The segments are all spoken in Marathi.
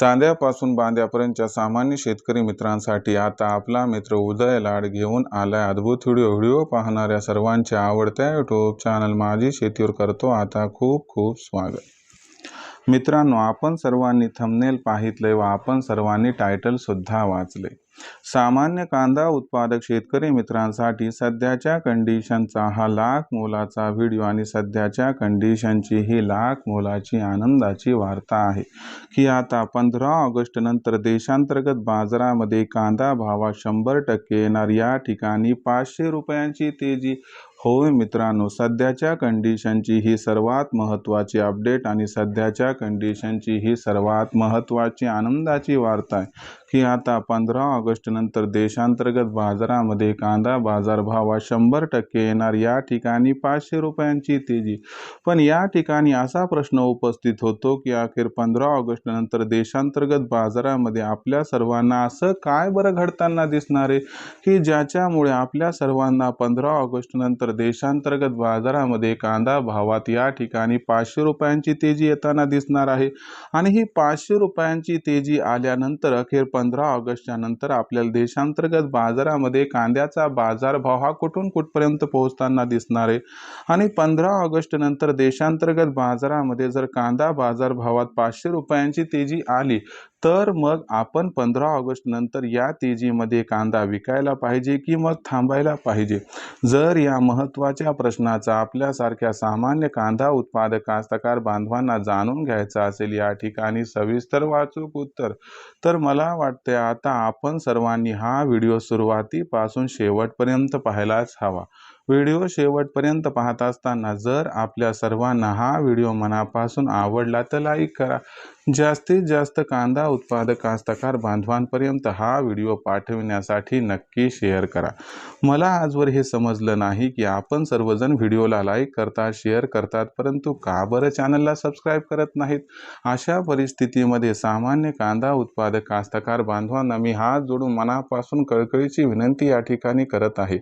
चांद्यापासून बांद्यापर्यंतच्या सामान्य शेतकरी मित्रांसाठी आता आपला मित्र उदय लाड घेऊन आलाय. अद्भुत व्हिडिओ व्हिडिओ पाहणाऱ्या सर्वांच्या आवडत्या यूट्यूब चॅनल माझी शेतीवर करतो. आता खूप खूप स्वागत. मित्रांनो आपण सर्वांनी थंबनेल पाहितले व आपण सर्वांनी टायटलसुद्धा वाचले सामान्य कांदा उत्पादक शेतकरी मित्रांसाठी सध्याच्या कंडिशनचा हा लाख मोलाचा व्हिडिओ आणि सध्याच्या कंडिशनची ही लाख मोलाची आनंदाची वार्ता आहे की आता पंधरा ऑगस्ट नंतर देशांतर्गत बाजारामध्ये कांदा भावात शंभर टक्के येणार. या ठिकाणी पाचशे रुपयांची तेजी होय मित्रांनो सध्याच्या कंडिशनची ही सर्वात महत्त्वाची अपडेट आणि सध्याच्या कंडिशनची ही सर्वात महत्त्वाची आनंदाची वार्ता आहे की आता पंधरा ऑगस्टनंतर देशांतर्गत बाजारामध्ये कांदा बाजारभावात शंभर टक्के येणार या ठिकाणी पाचशे रुपयांची तेजी. पण या ठिकाणी असा प्रश्न उपस्थित होतो की अखेर पंधरा ऑगस्टनंतर देशांतर्गत बाजारामध्ये आपल्या सर्वांना असं काय बरं घडताना दिसणार आहे की ज्याच्यामुळे आपल्या सर्वांना पंधरा ऑगस्टनंतर तर देशांतर्गत बाजारामध्ये कांदा भावात या ठिकाणी पाचशे रुपयांची तेजी येताना दिसणार आहे. आणि ही पाचशे रुपयांची तेजी आल्यानंतर अखेर पंधरा ऑगस्टच्या नंतर आपल्याला देशांतर्गत बाजारामध्ये कांद्याचा बाजारभाव हा कुठून कुठपर्यंत पोहोचताना दिसणार आहे? आणि पंधरा ऑगस्ट नंतर देशांतर्गत बाजारामध्ये जर कांदा बाजारभावात पाचशे रुपयांची तेजी आली तर मग आपण पंधरा ऑगस्ट नंतर या तेजीमध्ये कांदा विकायला पाहिजे की मग थांबायला पाहिजे? जर या महत्त्वाच्या प्रश्नाचा आपल्यासारख्या सामान्य कांदा उत्पादक कास्तकार बांधवांना जाणून घ्यायचा असेल या ठिकाणी सविस्तर वाचूक उत्तर. तर मला वाटते आता आपण सर्वांनी हा व्हिडिओ सुरुवातीपासून शेवटपर्यंत पाहायलाच हवा. व्हिडिओ शेवटपर्यंत पाहत असताना जर आपल्या सर्वांना हा व्हिडिओ मनापासून आवडला तर लाईक करा. जास्तीत जास्त कांदा उत्पादक कास्तकार बांधवांपर्यंत हा व्हिडिओ पाठविण्यासाठी नक्की शेअर करा. मला आजवर हे समजलं नाही की आपण सर्वजण व्हिडिओला लाईक करतात शेअर करतात परंतु का बरं चॅनलला सबस्क्राईब करत नाहीत? अशा परिस्थितीमध्ये सामान्य कांदा उत्पादक कास्तकार बांधवांना मी हात जोडून मनापासून कळकळीची विनंती या ठिकाणी करत आहे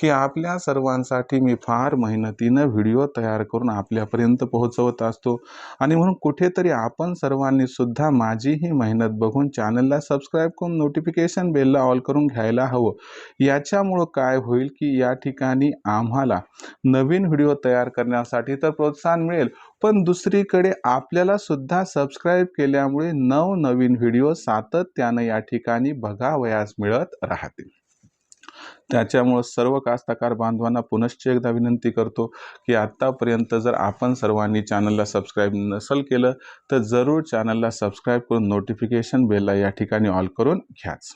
की आपल्या सर्वांसाठी मी फार मेहनतीनं व्हिडिओ तयार करून आपल्यापर्यंत पोहोचवत असतो. आणि म्हणून कुठेतरी आपण सर्वांनी सुद्धा माझी ही मेहनत बघून चॅनलला सबस्क्राईब करून नोटिफिकेशन बेलला ऑल करून घ्यायला हवं. याच्यामुळं काय होईल की या ठिकाणी आम्हाला नवीन व्हिडिओ तयार करण्यासाठी तर प्रोत्साहन मिळेल पण दुसरीकडे आपल्याला सुद्धा सबस्क्राईब केल्यामुळे नवनवीन व्हिडिओ सातत्यानं या ठिकाणी बघावयास मिळत राहतील. त्याच्यामुळं सर्व कास्तकार बांधवांना पुनश्च एकदा विनंती करतो की आत्तापर्यंत जर आपण सर्वांनी चॅनलला सबस्क्राईब नसल केलं तर जरूर चॅनलला सबस्क्राईब करून नोटिफिकेशन बेलला या ठिकाणी ऑल करून घ्याच.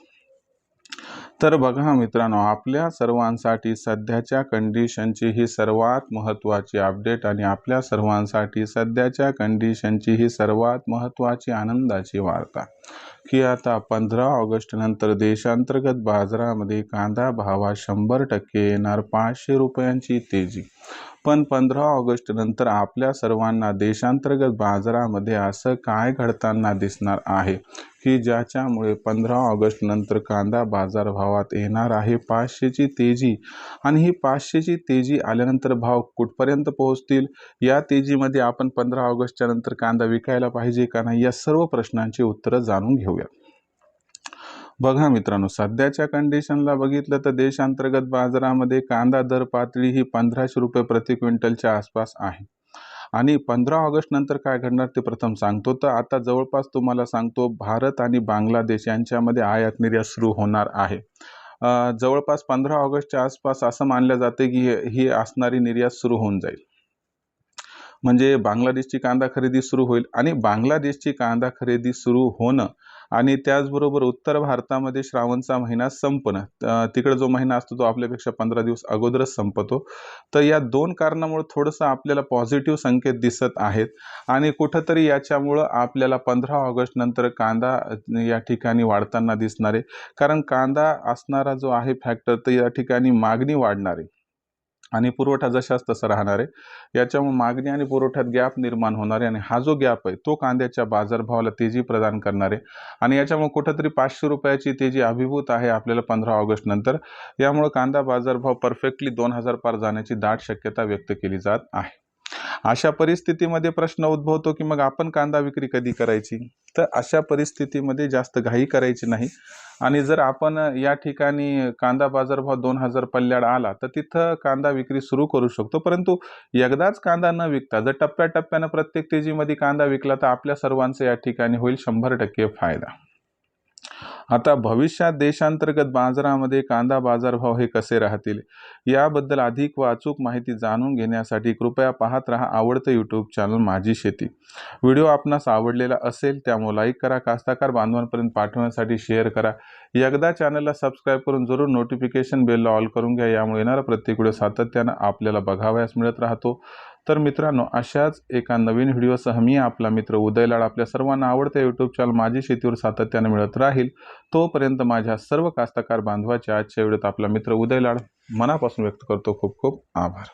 तर बघा मित्रांनो आपल्या सर्वांसाठी सध्याच्या कंडिशनची ही सर्वात महत्त्वाची अपडेट आणि आपल्या सर्वांसाठी सध्याच्या कंडिशनची ही सर्वात महत्त्वाची आनंदाची वार्ता. की आता पंधरा ऑगस्ट नंतर देशांतर्गत बाजारामध्ये कांदा भावा शंभर टक्के येणार पाचशे रुपयांची तेजी. पण पंधरा ऑगस्ट नंतर आपल्या सर्वांना देशांतर्गत बाजारामध्ये असं काय घडताना दिसणार आहे? की ज्याच्यामुळे पंधरा ऑगस्ट नंतर कांदा बाजारभावात येणार आहे पाचशेची तेजी आणि ही पाचशेची तेजी आल्यानंतर भाव कुठपर्यंत पोहोचतील? या तेजीमध्ये आपण पंधरा ऑगस्टच्या नंतर कांदा विकायला पाहिजे का नाही? या सर्व प्रश्नांची उत्तरं जाणून घेऊया. बघा मित्रांनो सध्याच्या कंडिशनला बघितलं तर देशांतर्गत बाजारामध्ये कांदा दर पातळी ही पंधराशे रुपये प्रति क्विंटलच्या आसपास आहे. आणि पंधरा ऑगस्ट नंतर काय घडणार ते प्रथम सांगतो. तर आता जवळपास तुम्हाला सांगतो भारत आणि बांगलादेश यांच्यामध्ये आयात निर्यात सुरू होणार आहे. जवळपास पंधरा ऑगस्टच्या आसपास असं मानलं जाते की ही असणारी निर्यात सुरू होऊन जाईल. म्हणजे बांगलादेशची कांदा खरेदी सुरू होईल आणि बांगलादेशची कांदा खरेदी सुरू होणं आणि त्याचबरोबर उत्तर भारतामध्ये श्रावणचा महिना संपणं. तिकडे जो महिना असतो तो आपल्यापेक्षा पंधरा दिवस अगोदरच संपतो. तर या दोन कारणामुळे थोडंसं आपल्याला पॉझिटिव्ह संकेत दिसत आहेत आणि कुठंतरी याच्यामुळं आपल्याला पंधरा ऑगस्ट नंतर कांदा या ठिकाणी वाढताना दिसणार. आहे कारण कांदा असणारा जो आहे फॅक्टर तर या ठिकाणी मागणी वाढणार. आहे आणि पुरवठा जशाच तसा राहणार आहे. याच्यामुळे मागणी आणि पुरवठ्यात गॅप निर्माण होणार आहे आणि हा जो गॅप आहे तो कांद्याच्या बाजारभावाला तेजी प्रदान करणार आहे. आणि याच्यामुळे कुठंतरी पाचशे रुपयाची तेजी अभिभूत आहे आपल्याला पंधरा ऑगस्ट नंतर. यामुळे कांदा बाजारभाव परफेक्टली दोन हजार पार जाण्याची दाट शक्यता व्यक्त केली जात आहे. अशा परिस्थितीमध्ये प्रश्न उद्भवतो की मग आपण कांदा विक्री कधी करायची? तर अशा परिस्थितीमध्ये जास्त घाई करायची नाही. आणि जर आपण या ठिकाणी कांदा बाजारभाव दोन हजार पल्ल्याड आला तर तिथं कांदा विक्री सुरू करू शकतो. परंतु एकदाच कांदा न विकता जर टप्प्याटप्प्यानं प्रत्येक तेजीमध्ये कांदा विकला तर आपल्या सर्वांचा या ठिकाणी होईल शंभर टक्के फायदा. आता भविष्यात देशांतर्गत बाजारामध्ये कांदा बाजारभाव हे कसे राहतील? याबद्दल अधिक व अचूक माहिती जाणून घेण्यासाठी कृपया पाहत रहा आवडतं यूट्यूब चॅनल माझी शेती. व्हिडिओ आपणास आवडलेला असेल त्यामुळे लाईक करा कास्ताकार बांधवांपर्यंत पाठवण्यासाठी शेअर करा. एकदा चॅनलला सबस्क्राईब करून जरूर नोटिफिकेशन बेलला ऑल करून घ्या यामुळे येणारा प्रत्येक व्हिडिओ सातत्यानं आपल्याला बघावयास मिळत राहतो. तर मित्रांनो अशाच एका नवीन व्हिडिओसह मी आपला मित्र उदयलाड आपल्या सर्वांना आवडत्या यूट्यूब चॅनल माझी शेतीवर सातत्यानं मिळत राहील. तोपर्यंत माझ्या सर्व कास्तकार बांधवाच्या आजच्या व्हिडिओत आपला मित्र उदयलाड मनापासून व्यक्त करतो खूप खूप आभार.